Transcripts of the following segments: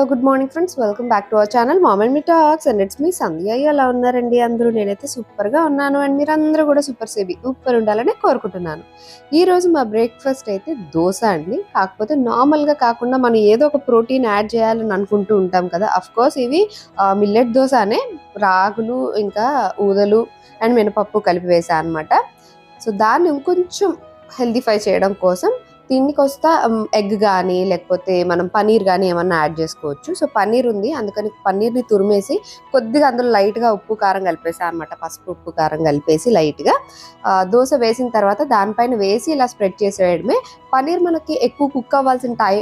Hello good morning friends welcome back to our channel mom and me talks and it's me Sandhya ఎలా ఉన్నారండి అందరూ? నేనైతే సూపర్గా ఉన్నాను అండ్ మీరందరూ కూడా సూపర్ సేబీ సూపర్ ఉండాలని కోరుకుంటున్నాను. ఈరోజు మా బ్రేక్ఫాస్ట్ అయితే దోశ అండి. కాకపోతే నార్మల్గా కాకుండా మనం ఏదో ఒక ప్రోటీన్ యాడ్ చేయాలని అనుకుంటూ ఉంటాం కదా. అఫ్ కోర్స్ ఇవి మిల్లెట్ దోశ అనే రాగులు ఇంకా ఊదలు అండ్ మినపప్పు కలిపి వేసా అనమాట సో దాన్ని ఇంకొంచెం హెల్దీఫై చేయడం కోసం దీనికి వస్తా ఎగ్ కానీ లేకపోతే మనం పనీర్ కానీ ఏమన్నా యాడ్ చేసుకోవచ్చు. సో పన్నీర్ ఉంది. అందుకని పన్నీర్ని తురిమేసి కొద్దిగా అందులో లైట్గా ఉప్పు కారం కలిపేసా అనమాట పసుపు ఉప్పు కారం కలిపేసి లైట్గా. దోశ వేసిన తర్వాత దానిపైన వేసి ఇలా స్ప్రెడ్ చేసేయడమే. పన్నీర్ మనకి ఎక్కువ కుక్ అవ్వాల్సిన టై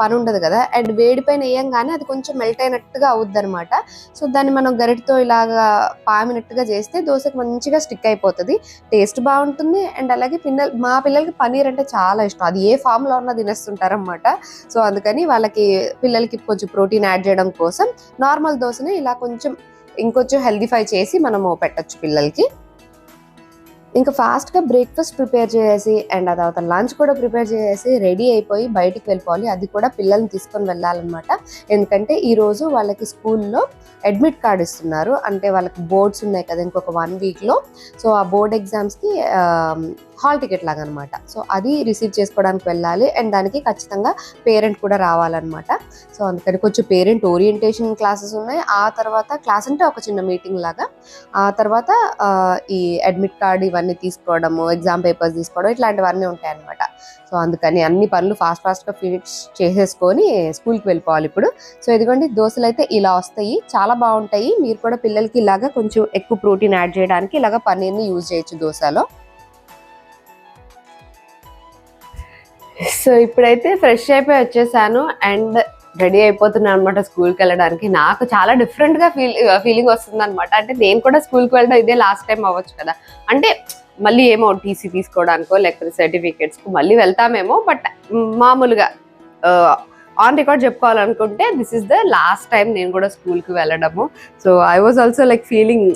పని ఉండదు కదా. అండ్ వేడి పైన వేయంగానే అది కొంచెం మెల్ట్ అయినట్టుగా అవుద్ది అనమాట సో దాన్ని మనం గరిటితో ఇలాగా పామినట్టుగా చేస్తే దోశకి మంచిగా స్టిక్ అయిపోతుంది. టేస్ట్ బాగుంటుంది. అండ్ అలాగే పిల్లలు మా పిల్లలకి పన్నీర్ అంటే చాలా ఇష్టం. అది ఏ ఫామ్లో ఉన్నా తినేస్తుంటారన్నమాట. సో అందుకని వాళ్ళకి పిల్లలకి కొంచెం ప్రోటీన్ యాడ్ చేయడం కోసం నార్మల్ దోశని ఇలా కొంచెం ఇంకొంచెం హెల్దీఫై చేసి మనము పెట్టొచ్చు పిల్లలకి. ఇంకా ఫాస్ట్గా బ్రేక్ఫాస్ట్ ప్రిపేర్ చేసేసి అండ్ ఆ తర్వాత లంచ్ కూడా ప్రిపేర్ చేసేసి రెడీ అయిపోయి బయటికి వెళ్ళిపోవాలి. అది కూడా పిల్లల్ని తీసుకొని వెళ్ళాలన్నమాట. ఎందుకంటే ఈరోజు వాళ్ళకి స్కూల్లో అడ్మిట్ కార్డ్ ఇస్తున్నారు. అంటే వాళ్ళకి బోర్డ్స్ ఉన్నాయి కదా ఇంకొక వన్ వీక్లో. సో ఆ బోర్డ్ ఎగ్జామ్స్కి హాల్ టికెట్ లాగా అనమాట సో అది రిసీవ్ చేసుకోవడానికి వెళ్ళాలి. అండ్ దానికి ఖచ్చితంగా పేరెంట్ కూడా రావాలన్నమాట. సో అందుకని కొంచెం పేరెంట్ ఓరియంటేషన్ క్లాసెస్ ఉన్నాయి. ఆ తర్వాత క్లాస్ అంటే ఒక చిన్న మీటింగ్ లాగా. ఆ తర్వాత ఈ అడ్మిట్ కార్డ్ ఇవన్నీ తీసుకోవడము ఎగ్జామ్ పేపర్స్ తీసుకోవడం ఇట్లాంటివన్నీ ఉంటాయి అనమాట సో అందుకని అన్ని పనులు ఫాస్ట్ ఫాస్ట్గా ఫినిష్ చేసేసుకొని స్కూల్కి వెళ్ళిపోవాలి ఇప్పుడు. సో ఇదిగోండి దోశలు అయితే ఇలా వస్తాయి. చాలా బాగుంటాయి. మీరు కూడా పిల్లలకి ఇలాగా కొంచెం ఎక్కువ ప్రోటీన్ యాడ్ చేయడానికి ఇలాగ పన్నీర్ని యూజ్ చేయొచ్చు దోశలో. సో ఇప్పుడైతే ఫ్రెష్ అయిపోయి వచ్చేసాను. అండ్ రెడీ అయిపోతున్నాను అనమాట స్కూల్కి వెళ్ళడానికి. నాకు చాలా డిఫరెంట్గా ఫీల్ ఫీలింగ్ వస్తుంది అనమాట అంటే నేను కూడా స్కూల్కి వెళ్ళడం ఇదే లాస్ట్ టైం అవ్వచ్చు కదా. అంటే మళ్ళీ ఏమో టీసీ తీసుకోవడానికో లేకపోతే సర్టిఫికేట్స్ మళ్ళీ వెళ్తామేమో బట్ మామూలుగా on record చెప్పుకోవాలనుకుంటే this is the last time నేను కూడా స్కూల్కి వెళ్ళడము. So I was also like feeling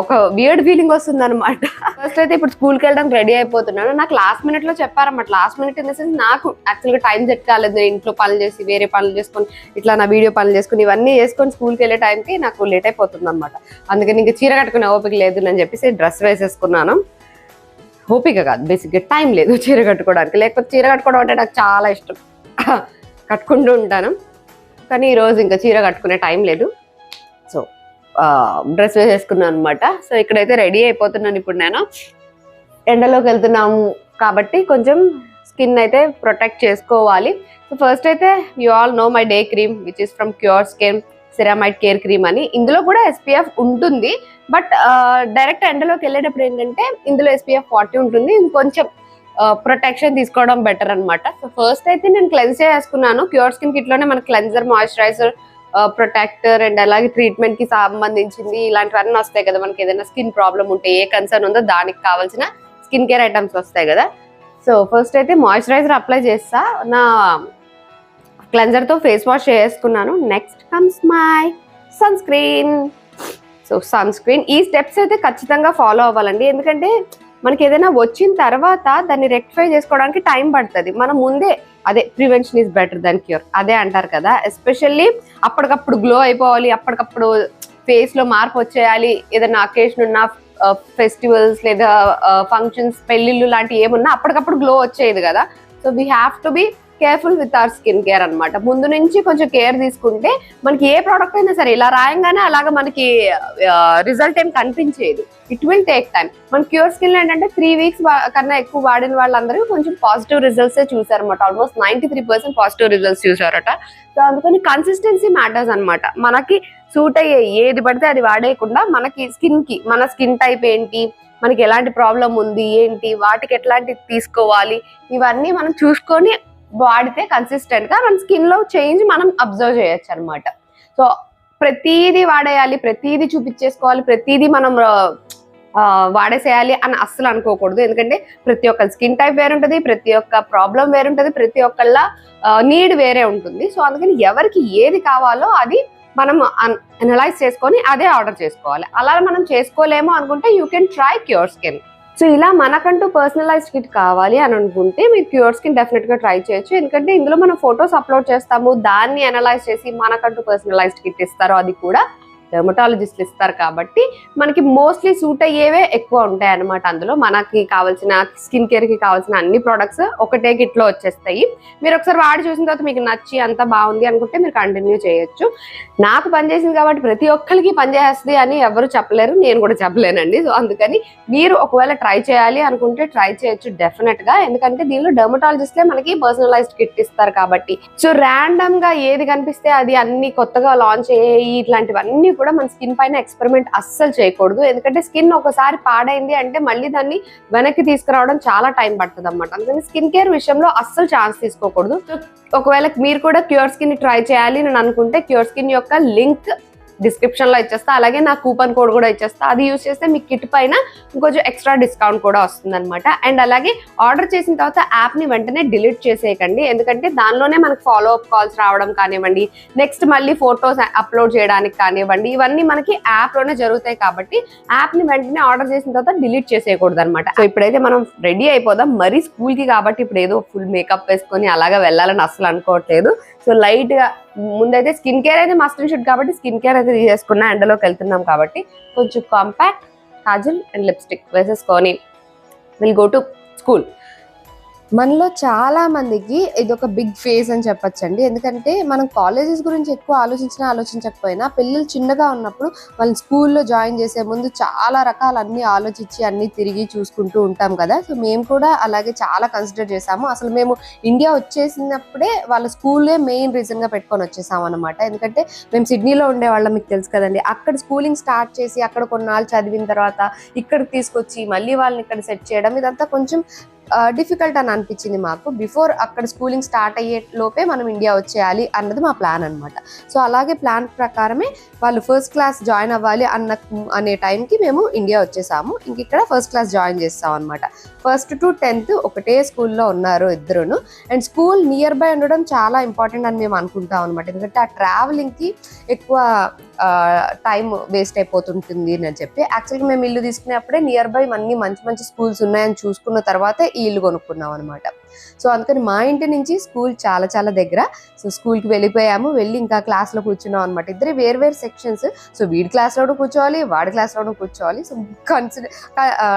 ఒక వియర్డ్ ఫీలింగ్ వస్తుంది అనమాట ఫస్ట్ అయితే ఇప్పుడు స్కూల్కి వెళ్ళడానికి రెడీ అయిపోతున్నాను. నాకు లాస్ట్ మినిట్లో చెప్పారన్నమాట. Last minute in the sense నాకు యాక్చువల్గా టైం సెట్ కాలేదు. నేను ఇంట్లో పనులు చేసి వేరే పనులు చేసుకొని ఇట్లా నా వీడియో పనులు చేసుకుని ఇవన్నీ చేసుకొని స్కూల్కి వెళ్ళే టైంకి నాకు లేట్ అయిపోతుంది అనమాట అందుకని ఇంకా చీర కట్టుకునే ఓపిక లేదు అని చెప్పేసి డ్రెస్ వేసేసుకున్నాను. ఓపిక కాదు. బేసిక్గా టైం లేదు చీర కట్టుకోవడానికి. లేకపోతే చీర కట్టుకోవడం అంటే నాకు చాలా ఇష్టం. కట్టుకుంటూ ఉంటాను. కానీ ఈరోజు ఇంకా చీర కట్టుకునే టైం లేదు. సో డ్రెస్ వేసేసుకున్నాను అనమాట సో ఇక్కడైతే రెడీ అయిపోతున్నాను ఇప్పుడు నేను. ఎండలోకి వెళ్తున్నాము కాబట్టి కొంచెం స్కిన్ అయితే ప్రొటెక్ట్ చేసుకోవాలి. సో ఫస్ట్ అయితే you all know my day cream which is from cure skin ceramide care cream అని. ఇందులో కూడా ఎస్పీఎఫ్ ఉంటుంది. బట్ డైరెక్ట్ ఎండలోకి వెళ్ళేటప్పుడు ఏంటంటే ఇందులో ఎస్పీఎఫ్ ఫార్టీ ఉంటుంది. ఇంకొంచెం ప్రొటెక్షన్ తీసుకోవడం బెటర్ అన్నమాట. సో ఫస్ట్ అయితే నేను క్లెన్స్ చేసుకున్నాను క్యూర్ స్కిన్ కిట్లోనే మన క్లెన్జర్ మాయిశ్చరైజర్ ప్రొటెక్టర్ అండ్ అలాగే ట్రీట్మెంట్కి సంబంధించింది ఇలాంటివన్నీ వస్తాయి కదా మనకి ఏదైనా స్కిన్ ప్రాబ్లం ఉంటే ఏ కన్సర్న్ ఉందో దానికి కావాల్సిన స్కిన్ కేర్ ఐటమ్స్ వస్తాయి కదా. సో ఫస్ట్ అయితే మాయిశ్చరైజర్ అప్లై చేస్తా. నా క్లెన్జర్తో ఫేస్ వాష్ చేసుకున్నాను next comes my sunscreen so sunscreen ఈ స్టెప్స్ అయితే ఖచ్చితంగా ఫాలో అవ్వాలండి. ఎందుకంటే మనకి ఏదైనా వచ్చిన తర్వాత దాన్ని రెక్టిఫై చేసుకోవడానికి టైం పడుతుంది. మనం ముందే అదే prevention is better than cure అదే అంటారు కదా ఎస్పెషల్లీ అప్పటికప్పుడు గ్లో అయిపోవాలి అప్పటికప్పుడు ఫేస్లో మార్పు వచ్చేయాలి ఏదైనా అకేషన్ ఉన్న ఫెస్టివల్స్ లేదా uh, ఫంక్షన్స్ పెళ్ళిళ్ళు లాంటివి ఏమున్నా అప్పటికప్పుడు గ్లో వచ్చేది కదా. So we have to be careful with our skin care అనమాట ముందు నుంచి కొంచెం కేర్ తీసుకుంటే మనకి ఏ ప్రోడక్ట్ అయినా సరే ఇలా రాయంగానే అలాగా మనకి రిజల్ట్ ఏం కనిపించేది. ఇట్ విల్ టేక్ టైం మన క్యూర్ స్కిన్ ఏంటంటే త్రీ వీక్స్ కన్నా ఎక్కువ వాడిన వాళ్ళందరూ కొంచెం positive results చూసారనమాట almost ninety three percent positive results చూసారట. So అందుకని కన్సిస్టెన్సీ మ్యాటర్స్ అన్నమాట. మనకి సూట్ అయ్యే ఏది పడితే అది వాడేయకుండా మనకి స్కిన్కి మన స్కిన్ టైప్ ఏంటి మనకి ఎలాంటి ప్రాబ్లం ఉంది ఏంటి వాటికి ఎట్లాంటి తీసుకోవాలి ఇవన్నీ మనం చూసుకొని వాడితే కన్సిస్టెంట్గా మన స్కిన్లో చేంజ్ మనం అబ్జర్వ్ చేయొచ్చు అనమాట సో ప్రతిదీ వాడేయాలి ప్రతిదీ చూపించేసుకోవాలి ప్రతిదీ మనం వాడేసేయాలి అని అస్సలు అనుకోకూడదు. ఎందుకంటే ప్రతి ఒక్క స్కిన్ టైప్ వేరే ఉంటుంది ప్రతి ఒక్క ప్రాబ్లం వేరే ఉంటుంది ప్రతి ఒక్కళ్ళ నీడ్ వేరే ఉంటుంది. సో అందుకని ఎవరికి ఏది కావాలో అది మనం అనలైజ్ చేసుకొని అదే ఆర్డర్ చేసుకోవాలి. అలా మనం చేసుకోలేము అనుకుంటే you can try cure skin so ఇలా మనకంటూ పర్సనలైజ్డ్ కిట్ కావాలి అని అనుకుంటే మీరు క్యూర్ స్కిన్ డెఫినెట్గా ట్రై చేయొచ్చు. ఎందుకంటే ఇందులో మనం ఫొటోస్ అప్లోడ్ చేస్తాము దాన్ని అనలైజ్ చేసి మనకంటూ పర్సనలైజ్డ్ కిట్ ఇస్తారు అది కూడా. డెర్మటాలజిస్ట్లు ఇస్తారు కాబట్టి మనకి మోస్ట్లీ సూట్ అయ్యేవే ఎక్కువ ఉంటాయి అన్నమాట అందులో. మనకి కావాల్సిన స్కిన్ కేర్కి కావాల్సిన అన్ని ప్రొడక్ట్స్ ఒకటే కిట్లో వచ్చేస్తాయి. మీరు ఒకసారి వాడి చూసిన తర్వాత మీకు నచ్చి అంత బాగుంది అనుకుంటే మీరు కంటిన్యూ చేయొచ్చు. నాకు పనిచేసింది కాబట్టి ప్రతి ఒక్కరికి పనిచేస్తుంది అని ఎవరు చెప్పలేరు. నేను కూడా చెప్పలేనండి. సో అందుకని మీరు ఒకవేళ ట్రై చేయాలి అనుకుంటే ట్రై చేయొచ్చు డెఫినెట్గా. ఎందుకంటే దీనిలో డెర్మటాలజిస్ట్లే మనకి పర్సనలైజ్డ్ కిట్ ఇస్తారు కాబట్టి. సో ర్యాండమ్గా ఏది కనిపిస్తే అది అన్ని కొత్తగా లాంచ్ అయ్యాయి ఇట్లాంటివన్నీ కూడా మన స్కిన్ పైన ఎక్స్పెరిమెంట్ అస్సలు చేయకూడదు. ఎందుకంటే స్కిన్ ఒకసారి పాడైంది అంటే మళ్ళీ దాన్ని వెనక్కి తీసుకురావడం చాలా టైం పడుతుంది అనమాట అందుకని స్కిన్ కేర్ విషయంలో అస్సలు ఛాన్స్ తీసుకోకూడదు. ఒకవేళ మీరు కూడా క్యూర్ స్కిన్ ట్రై చేయాలి అని అనుకుంటే క్యూర్ స్కిన్ యొక్క లింక్ డిస్క్రిప్షన్లో ఇచ్చేస్తా. అలాగే నా కూపన్ కోడ్ కూడా ఇచ్చేస్తా. అది యూస్ చేస్తే మీ కిట్ పైన ఇంకొంచెం ఎక్స్ట్రా డిస్కౌంట్ కూడా వస్తుంది అనమాట అండ్ అలాగే ఆర్డర్ చేసిన తర్వాత యాప్ని వెంటనే డిలీట్ చేసేయకండి. ఎందుకంటే దానిలోనే మనకు ఫాలో అప్ కాల్స్ రావడం కానివ్వండి నెక్స్ట్ మళ్ళీ ఫొటోస్ అప్లోడ్ చేయడానికి కానివ్వండి ఇవన్నీ మనకి యాప్లోనే జరుగుతాయి కాబట్టి యాప్ని వెంటనే ఆర్డర్ చేసిన తర్వాత డిలీట్ చేసేయకూడదు అనమాట సో ఇప్పుడైతే మనం రెడీ అయిపోదాం. మరీ స్కూల్కి కాబట్టి ఇప్పుడు ఏదో ఫుల్ మేకప్ వేసుకొని అలాగా వెళ్ళాలని అసలు అనుకోవట్లేదు. సో లైట్గా ముందైతే స్కిన్ కేర్ అయితే మస్ట్ షుడ్ కాబట్టి స్కిన్ కేర్ అయితే తీసేసుకున్నా ఎండలోకి వెళ్తున్నాం కాబట్టి కొంచెం కాంపాక్ట్ కాజల్ అండ్ లిప్స్టిక్ వేసేసుకొని విల్ గో టు స్కూల్ మనలో చాలా మందికి ఇది ఒక బిగ్ ఫేజ్ అని చెప్పొచ్చండి. ఎందుకంటే మనం కాలేజెస్ గురించి ఎక్కువ ఆలోచించినా ఆలోచించకపోయినా పిల్లలు చిన్నగా ఉన్నప్పుడు వాళ్ళని స్కూల్లో జాయిన్ చేసే ముందు చాలా రకాల అన్ని ఆలోచించి అన్ని తిరిగి చూసుకుంటూ ఉంటాం కదా. సో మేము కూడా అలాగే చాలా కన్సిడర్ చేసాము అసలు మేము ఇండియా వచ్చేసినప్పుడే వాళ్ళ స్కూలే మెయిన్ రీజన్గా పెట్టుకొని వచ్చేసాం అనమాట ఎందుకంటే మేము సిడ్నీలో ఉండే వాళ్ళం మీకు తెలుసు కదండి. అక్కడ స్కూలింగ్ స్టార్ట్ చేసి అక్కడ కొన్నాళ్ళు చదివిన తర్వాత ఇక్కడికి తీసుకొచ్చి మళ్ళీ వాళ్ళని ఇక్కడ సెట్ చేయడం ఇదంతా కొంచెం డిఫికల్ట్ అని అనిపించింది మాకు. బిఫోర్ అక్కడ స్కూలింగ్ స్టార్ట్ అయ్యే లోపే మనం ఇండియా వచ్చేయాలి అన్నది మా ప్లాన్ అనమాట సో అలాగే ప్లాన్ ప్రకారమే వాళ్ళు ఫస్ట్ క్లాస్ జాయిన్ అవ్వాలి అన్న అనే టైంకి మేము ఇండియా వచ్చేసాము. ఇంక ఇక్కడ ఫస్ట్ క్లాస్ జాయిన్ చేస్తాం అనమాట ఫస్ట్ టు టెన్త్ ఒకటే స్కూల్లో ఉన్నారు ఇద్దరును. అండ్ స్కూల్ నియర్ బై ఉండడం చాలా ఇంపార్టెంట్ అని మేము అనుకుంటాం అనమాట ఎందుకంటే ఆ ట్రావెలింగ్కి ఎక్కువ టైం వేస్ట్ అయిపోతుంటుంది అని చెప్పి. యాక్చువల్గా మేము ఇల్లు తీసుకునేప్పుడే నియర్ బై అన్ని మంచి మంచి స్కూల్స్ ఉన్నాయని చూసుకున్న తర్వాతే ఈ ఇల్లు కొనుక్కున్నాం అనమాట సో అందుకని మా ఇంటి నుంచి స్కూల్ చాలా చాలా దగ్గర. సో స్కూల్కి వెళ్ళిపోయాము వెళ్ళి ఇంకా క్లాస్లో కూర్చున్నాం అనమాట ఇద్దరు వేరు సెక్షన్స్ సో వీడి క్లాస్లోనూ కూర్చోవాలి వాడి క్లాస్లోనూ కూర్చోవాలి. సో కన్సిడర్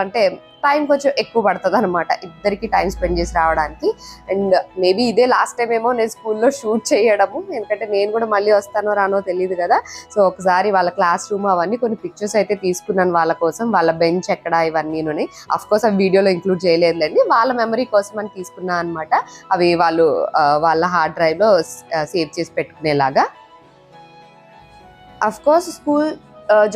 అంటే టైం కొంచెం ఎక్కువ పడుతుంది అనమాట ఇద్దరికి టైం స్పెండ్ చేసి రావడానికి. అండ్ మేబీ ఇదే లాస్ట్ టైం ఏమో నేను స్కూల్లో షూట్ చేయడము. ఎందుకంటే నేను కూడా మళ్ళీ వస్తానో రానో తెలియదు కదా. సో ఒకసారి వాళ్ళ క్లాస్ రూమ్ అవన్నీ కొన్ని పిక్చర్స్ అయితే తీసుకున్నాను వాళ్ళ కోసం. వాళ్ళ బెంచ్ ఎక్కడ ఇవన్నీ అఫ్ కోర్స్ అవి వీడియోలో ఇంక్లూడ్ చేయలేదులేండి. వాళ్ళ మెమరీ కోసం అని తీసుకున్నా అనమాట అవి వాళ్ళు వాళ్ళ హార్డ్ డ్రైవ్లో సేవ్ చేసి పెట్టుకునేలాగా. అఫ్ కోర్స్ స్కూల్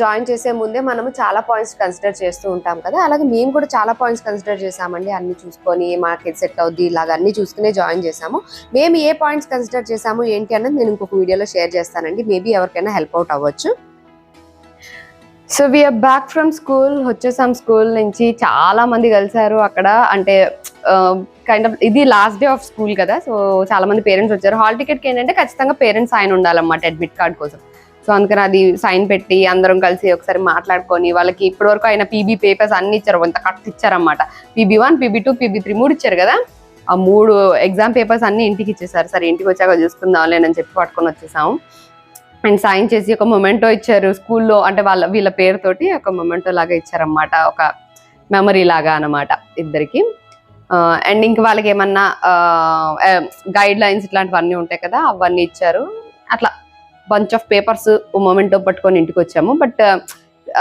జాయిన్ చేసే ముందే మనము చాలా పాయింట్స్ కన్సిడర్ చేస్తూ ఉంటాం కదా. అలాగే మేము కూడా చాలా పాయింట్స్ కన్సిడర్ చేసామండి అన్ని చూసుకొని మాకు సెట్ అవుద్ది ఇలాగ అన్ని చూసుకునే జాయిన్ చేసాము మేము ఏ పాయింట్స్ కన్సిడర్ చేసాము ఏంటి అన్నది నేను ఇంకొక వీడియోలో షేర్ చేస్తానండి. మేబీ ఎవరికైనా హెల్ప్ అవుట్ అవ్వచ్చు. So we are back from school వచ్చేసాం స్కూల్ నుంచి చాలా మంది కలిసారు అక్కడ. అంటే కైండ్ ఆఫ్ ఇది లాస్ట్ డే ఆఫ్ స్కూల్ కదా. సో చాలా మంది పేరెంట్స్ వచ్చారు. హాల్ టికెట్కి ఏంటంటే ఖచ్చితంగా పేరెంట్స్ ఆయన ఉండాలన్నమాట అడ్మిట్ కార్డ్ కోసం. సో అందుకని అది సైన్ పెట్టి అందరం కలిసి ఒకసారి మాట్లాడుకొని వాళ్ళకి ఇప్పటి వరకు పీబీ పేపర్స్ అన్ని ఇచ్చారు. అంత cut ఇచ్చారన్నమాట. PB one PB two PB three మూడు ఇచ్చారు కదా? ఆ మూడు ఎగ్జామ్ పేపర్స్ అన్ని ఇంటికి ఇచ్చేసారు. సరే ఇంటికి వచ్చాక చూసుకుందాంలేనని చెప్పి పట్టుకొని వచ్చేసాము. అండ్ సైన్ చేసి ఒక మొమెంటో ఇచ్చారు స్కూల్లో. అంటే వాళ్ళ వీళ్ళ పేరుతోటి ఒక మొమెంటో లాగా ఇచ్చారనమాట ఒక మెమరీ లాగా అన్నమాట ఇద్దరికి. అండ్ ఇంక వాళ్ళకి ఏమన్నా గైడ్ లైన్స్ ఇట్లాంటివన్నీ ఉంటాయి కదా అవన్నీ ఇచ్చారు. అట్లా. బంచ్ ఆఫ్ పేపర్స్ మొమెంటో పట్టుకొని ఇంటికి వచ్చాము బట్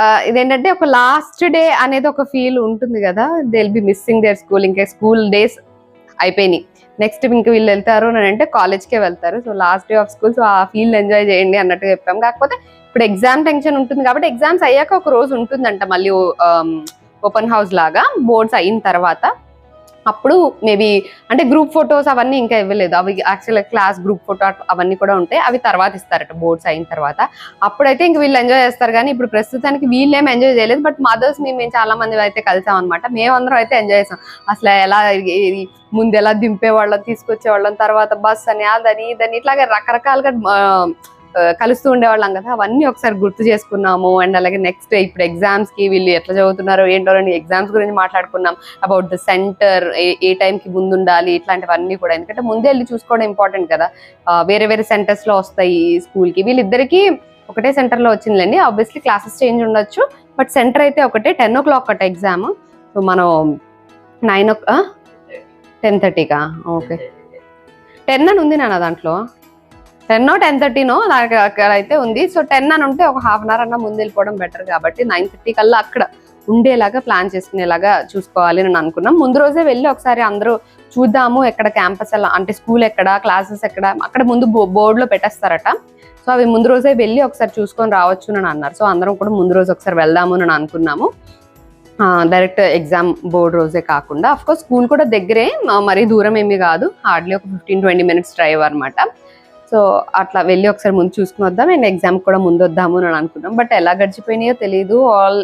uh, ఇదేంటంటే ఒక లాస్ట్ డే అనేది ఒక ఫీల్ ఉంటుంది కదా. They will be missing their school ఇంకా స్కూల్ డేస్ అయిపోయినాయి. నెక్స్ట్ ఇంక వీళ్ళు వెళ్తారు అని అంటే కాలేజ్కే వెళ్తారు. So last day of school so ఆ ఫీల్ ఎంజాయ్ చేయండి అన్నట్టు చెప్పాం కాకపోతే ఇప్పుడు ఎగ్జామ్ టెన్షన్ ఉంటుంది కాబట్టి ఎగ్జామ్స్ అయ్యాక ఒక రోజు ఉంటుందంట మళ్ళీ ఓపెన్ హౌస్ um, లాగా. బోర్డ్స్ అయిన తర్వాత. అప్పుడు మేబీ అంటే గ్రూప్ ఫొటోస్ అవన్నీ ఇంకా ఇవ్వలేదు. అవి యాక్చువల్గా క్లాస్ గ్రూప్ ఫోటో అవన్నీ కూడా ఉంటాయి. అవి తర్వాత ఇస్తారట బోర్డ్స్ అయిన తర్వాత. అప్పుడైతే ఇంక వీళ్ళు ఎంజాయ్ చేస్తారు కానీ ఇప్పుడు ప్రస్తుతానికి వీళ్ళేం ఎంజాయ్ చేయలేదు. బట్ మదర్స్ మేము మేము చాలా మంది అయితే కలిసాం అనమాట మేమందరం అయితే ఎంజాయ్ చేసాం. అసలు ఎలా ముందు ఎలా దింపే వాళ్ళం తీసుకొచ్చే వాళ్ళం తర్వాత బస్ అని అదని ఇదని ఇట్లాగే రకరకాలుగా కలుస్తూ ఉండేవాళ్ళం కదా అవన్నీ ఒకసారి గుర్తు చేసుకున్నాము. అండ్ అలాగే నెక్స్ట్ ఇప్పుడు ఎగ్జామ్స్కి వీళ్ళు ఎట్లా చదువుతున్నారో ఏంటో అని ఎగ్జామ్స్ గురించి మాట్లాడుకున్నాం. About the centre a time కి ముందు ఉండాలి ఇట్లాంటివన్నీ కూడా. ఎందుకంటే ముందే వెళ్ళి చూసుకోవడం ఇంపార్టెంట్ కదా. వేరే వేరే సెంటర్స్లో వస్తాయి స్కూల్కి. వీళ్ళిద్దరికి ఒకటే సెంటర్లో వచ్చిందిలేండి. ఆబ్వియస్లీ క్లాసెస్ చేంజ్ ఉండొచ్చు. బట్ సెంటర్ అయితే ఒకటే టెన్ ఓ క్లాక్ ఒకటి ఎగ్జామ్ సో మనం నైన్ ఓ టెన్ థర్టీకా ఓకే టెన్ అని ఉంది నాన్న దాంట్లో. టెన్ టెన్ థర్టీనో నాకు అక్కడ అయితే ఉంది. సో టెన్ అని ఉంటే ఒక హాఫ్ అన్ అవర్ అన్న ముందు వెళ్ళిపోవడం బెటర్ కాబట్టి నైన్ థర్టీ కల్లా అక్కడ ఉండేలాగా ప్లాన్ చేసుకునేలాగా చూసుకోవాలి అని అనుకున్నాం. ముందు రోజే వెళ్ళి ఒకసారి అందరూ చూద్దాము ఎక్కడ క్యాంపస్ ఎలా అంటే స్కూల్ ఎక్కడ క్లాసెస్ ఎక్కడ అక్కడ ముందు బోర్డులో పెట్టేస్తారట. సో అవి ముందు రోజే వెళ్ళి ఒకసారి చూసుకొని రావచ్చు అని అన్నారు. సో అందరం కూడా ముందు రోజు ఒకసారి వెళ్దాము అని అనుకున్నాము. డైరెక్ట్ ఎగ్జామ్ బోర్డు రోజే కాకుండా అఫ్కోర్స్ స్కూల్ కూడా దగ్గరే మరీ దూరం ఏమీ కాదు. హార్డ్లీ ఒక ఫిఫ్టీన్ ట్వంటీ మినిట్స్ డ్రైవ్ అనమాట సో అట్లా వెళ్ళి ఒకసారి ముందు చూసుకుని వద్దాం అండ్ ఎగ్జామ్ కూడా ముందు వద్దాము అని అనుకున్నాం. బట్ ఎలా గడిచిపోయినాయో తెలియదు ఆల్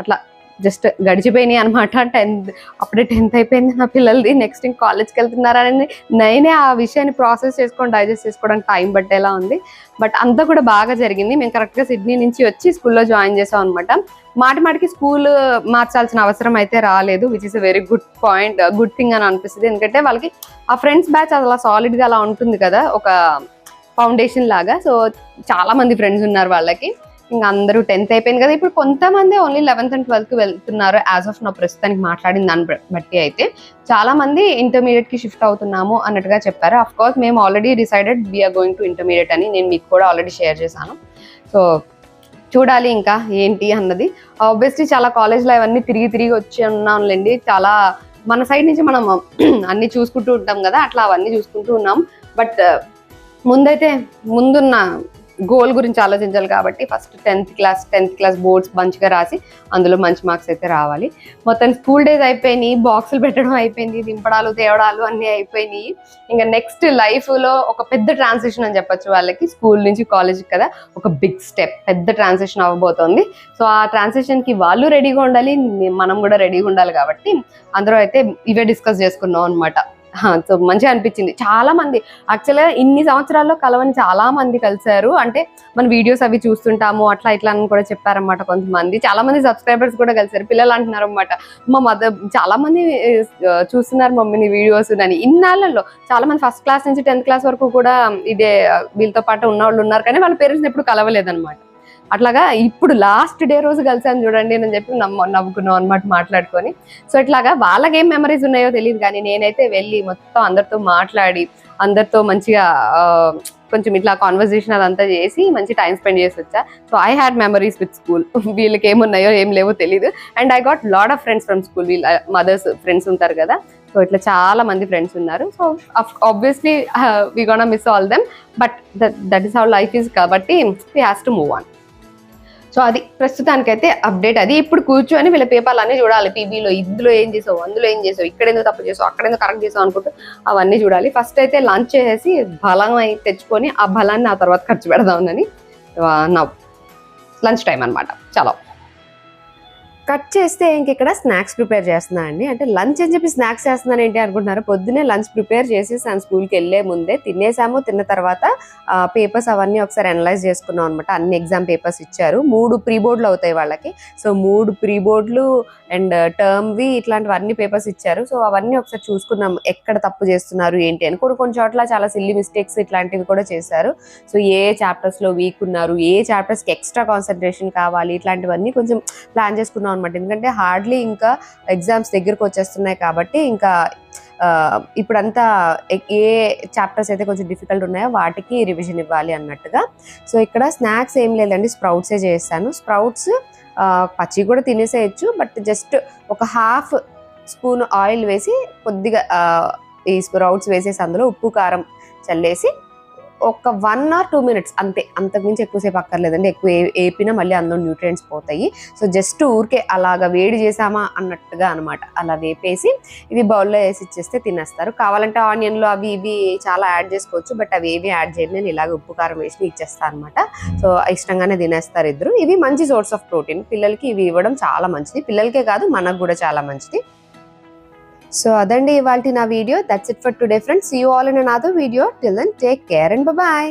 అట్లా జస్ట్ గడిచిపోయినాయి అనమాట టెన్త్ అప్పుడే టెన్త్ అయిపోయింది నా పిల్లలది. నెక్స్ట్ ఇంక కాలేజ్కి వెళ్తున్నారని నేనే ఆ విషయాన్ని ప్రాసెస్ చేసుకొని డైజెస్ట్ చేసుకోవడానికి టైం పట్టేలా ఉంది. బట్ అంతా కూడా బాగా జరిగింది. మేము కరెక్ట్గా సిడ్నీ నుంచి వచ్చి స్కూల్లో జాయిన్ చేసాం అనమాట మాటి మాటికి స్కూల్ మార్చాల్సిన అవసరం అయితే రాలేదు which is a very good point good thing అని అనిపిస్తుంది. ఎందుకంటే వాళ్ళకి ఆ ఫ్రెండ్స్ బ్యాచ్ అలా సాలిడ్గా అలా ఉంటుంది కదా ఒక ఫౌండేషన్ లాగా. సో చాలా మంది ఫ్రెండ్స్ ఉన్నారు వాళ్ళకి. ఇంకా అందరూ టెన్త్ అయిపోయింది కదా. ఇప్పుడు కొంతమంది ఓన్లీ లెవెన్త్ అండ్ ట్వెల్త్కి వెళ్తున్నారు యాజ్ ఆఫ్ నా ప్రస్తుతానికి మాట్లాడిన దాన్ని బట్టి అయితే. చాలా మంది షిఫ్ట్ అవుతున్నాము అన్నట్టుగా చెప్పారు. అఫ్ కోర్స్ మేము already decided we're going to intermediate అని నేను మీకు కూడా ఆల్రెడీ షేర్ చేశాను. సో చూడాలి ఇంకా ఏంటి అన్నది. ఆబ్వియస్లీ చాలా కాలేజ్లో అవన్నీ తిరిగి తిరిగి వచ్చి ఉన్నాంలేండి. చాలా మన సైడ్ నుంచి మనం అన్ని చూసుకుంటూ ఉంటాం కదా అట్లా అవన్నీ చూసుకుంటూ ఉన్నాం. బట్ uh, ముందైతే ముందున్న గోల్ గురించి ఆలోచించాలి కాబట్టి first tenth class tenth class boards మంచిగా రాసి అందులో మంచి మార్క్స్ అయితే రావాలి. మొత్తం స్కూల్ డేస్ అయిపోయినాయి బాక్సులు పెట్టడం అయిపోయింది దింపడాలు తేవడాలు అన్నీ అయిపోయినాయి. ఇంకా నెక్స్ట్ లైఫ్లో ఒక పెద్ద ట్రాన్సిషన్ అని చెప్పొచ్చు వాళ్ళకి స్కూల్ నుంచి కాలేజ్కి కదా ఒక బిగ్ స్టెప్ పెద్ద ట్రాన్సిషన్ అవ్వబోతోంది. సో ఆ ట్రాన్సిషన్కి వాళ్ళు రెడీగా ఉండాలి మనం కూడా రెడీగా ఉండాలి కాబట్టి అందరూ అయితే ఇవే డిస్కస్ చేసుకున్నాం అనమాట సో మంచిగా అనిపించింది. చాలా మంది యాక్చువల్గా ఇన్ని సంవత్సరాల్లో కలవని చాలా మంది కలిశారు. అంటే మన వీడియోస్ అవి చూస్తుంటాము అట్లా ఇట్లా అని కూడా చెప్పారన్నమాట కొంతమంది. చాలా మంది సబ్స్క్రైబర్స్ కూడా కలిశారు. పిల్లలు అంటున్నారు అనమాట మా మదర్ చాలా మంది చూస్తున్నారు మమ్మీని వీడియోస్ అని. ఇన్నాళ్ళల్లో చాలా మంది ఫస్ట్ క్లాస్ నుంచి టెన్త్ క్లాస్ వరకు కూడా ఇదే వీళ్ళతో పాటు ఉన్న వాళ్ళు ఉన్నారు. కానీ వాళ్ళ పేరెంట్స్ ఎప్పుడు కలవలేదన్నమాట. అట్లాగా ఇప్పుడు లాస్ట్ డే రోజు కలిసాను చూడండి అని చెప్పి నమ్మ నవ్వుకున్నాం అనమాట మాట్లాడుకొని. సో ఇట్లాగా వాళ్ళకి ఏం మెమరీస్ ఉన్నాయో తెలియదు కానీ నేనైతే వెళ్ళి మొత్తం అందరితో మాట్లాడి అందరితో మంచిగా కొంచెం ఇట్లా కాన్వర్జేషన్ అదంతా చేసి మంచి టైం స్పెండ్ చేసి వచ్చా. So I had memories with school వీళ్ళకి ఏమున్నాయో ఏం లేవో తెలియదు and I got lot of friends from school వీళ్ళ మదర్స్ ఫ్రెండ్స్ ఉంటారు కదా. సో ఇట్లా చాలా మంది ఫ్రెండ్స్ ఉన్నారు. So obviously we gonna miss all them but that is how life is కాబట్టి we has to move on so అది ప్రస్తుతానికైతే అప్డేట్. అది ఇప్పుడు కూర్చొని వీళ్ళ పేపర్లు అన్ని చూడాలి. పీబీలో ఇందులో ఏం చేసావు అందులో ఏం చేసావు ఇక్కడ ఎందుకు తప్పు చేసావు అక్కడ ఎందుకు కరెక్ట్ చేసావు అనుకుంటూ అవన్నీ చూడాలి. ఫస్ట్ అయితే లంచ్ చేసేసి బలం అయి తెచ్చుకొని ఆ బలాన్ని ఆ తర్వాత ఖర్చు పెడదామని నా లంచ్ టైం అన్నమాట. చాలా. కట్ చేస్తే ఇంక ఇక్కడ స్నాక్స్ ప్రిపేర్ చేస్తున్నా అండి. అంటే లంచ్ అని చెప్పి స్నాక్స్ చేస్తున్నాను ఏంటి అనుకుంటున్నారు? పొద్దునే లంచ్ ప్రిపేర్ చేసేసాను స్కూల్కి వెళ్ళే ముందే తినేసాము. తిన్న తర్వాత పేపర్స్ అవన్నీ ఒకసారి అనలైజ్ చేసుకున్నాం అనమాట అన్ని ఎగ్జామ్ పేపర్స్ ఇచ్చారు. మూడు ప్రీ బోర్డులు అవుతాయి వాళ్ళకి. సో మూడు ప్రీ బోర్డులు అండ్ టర్మ్వి ఇట్లాంటివన్నీ పేపర్స్ ఇచ్చారు. సో అవన్నీ ఒకసారి చూసుకున్నాం. ఎక్కడ తప్పు చేస్తున్నారు ఏంటి అని. కొన్ని కొన్ని చోట్ల చాలా సిల్లీ మిస్టేక్స్ ఇట్లాంటివి కూడా చేశారు. సో ఏ చాప్టర్స్లో వీక్ ఉన్నారు ఏ చాప్టర్స్కి ఎక్స్ట్రా కాన్సన్ట్రేషన్ కావాలి ఇట్లాంటివన్నీ కొంచెం ప్లాన్ చేసుకున్నాం అనమాట ఎందుకంటే హార్డ్లీ ఇంకా ఎగ్జామ్స్ దగ్గరకు వచ్చేస్తున్నాయి కాబట్టి ఇంకా ఇప్పుడంతా ఏ చాప్టర్స్ అయితే కొంచెం డిఫికల్ట్ ఉన్నాయో వాటికి రివిజన్ ఇవ్వాలి అన్నట్టుగా. సో ఇక్కడ స్నాక్స్ ఏం లేదండి స్ప్రౌట్సే చేస్తాను. స్ప్రౌట్స్ పచ్చి కూడా తినేసేయచ్చు బట్ జస్ట్ ఒక హాఫ్ స్పూన్ ఆయిల్ వేసి కొద్దిగా ఈ స్ప్రౌట్స్ వేసేసి అందులో ఉప్పు కారం చల్లేసి ఒక వన్ ఆర్ టూ మినిట్స్ అంతే. అంతకుమించి ఎక్కువసేపు అక్కర్లేదండి. ఎక్కువ ఏపినా మళ్ళీ అందులో న్యూట్రియంట్స్ పోతాయి. సో జస్ట్ ఊరికే అలాగా వేడి చేసామా అన్నట్టుగా అనమాట అలా వేపేసి ఇవి బౌల్లో వేసి ఇచ్చేస్తే తినేస్తారు. కావాలంటే ఆనియన్లు అవి ఇవి చాలా యాడ్ చేసుకోవచ్చు. బట్ అవి ఏవి యాడ్ చేయను. నేను ఇలాగ ఉప్పు కారం వేసి ఇచ్చేస్తాను అనమాట సో ఇష్టంగానే తినేస్తారు ఇద్దరు. ఇవి మంచి సోర్స్ ఆఫ్ ప్రోటీన్ పిల్లలకి ఇవి ఇవ్వడం చాలా మంచిది. పిల్లలకే కాదు మనకు కూడా చాలా మంచిది. సో అదండి ఇవాళ నా video. That's it for today friends you all in another video till then take care and bye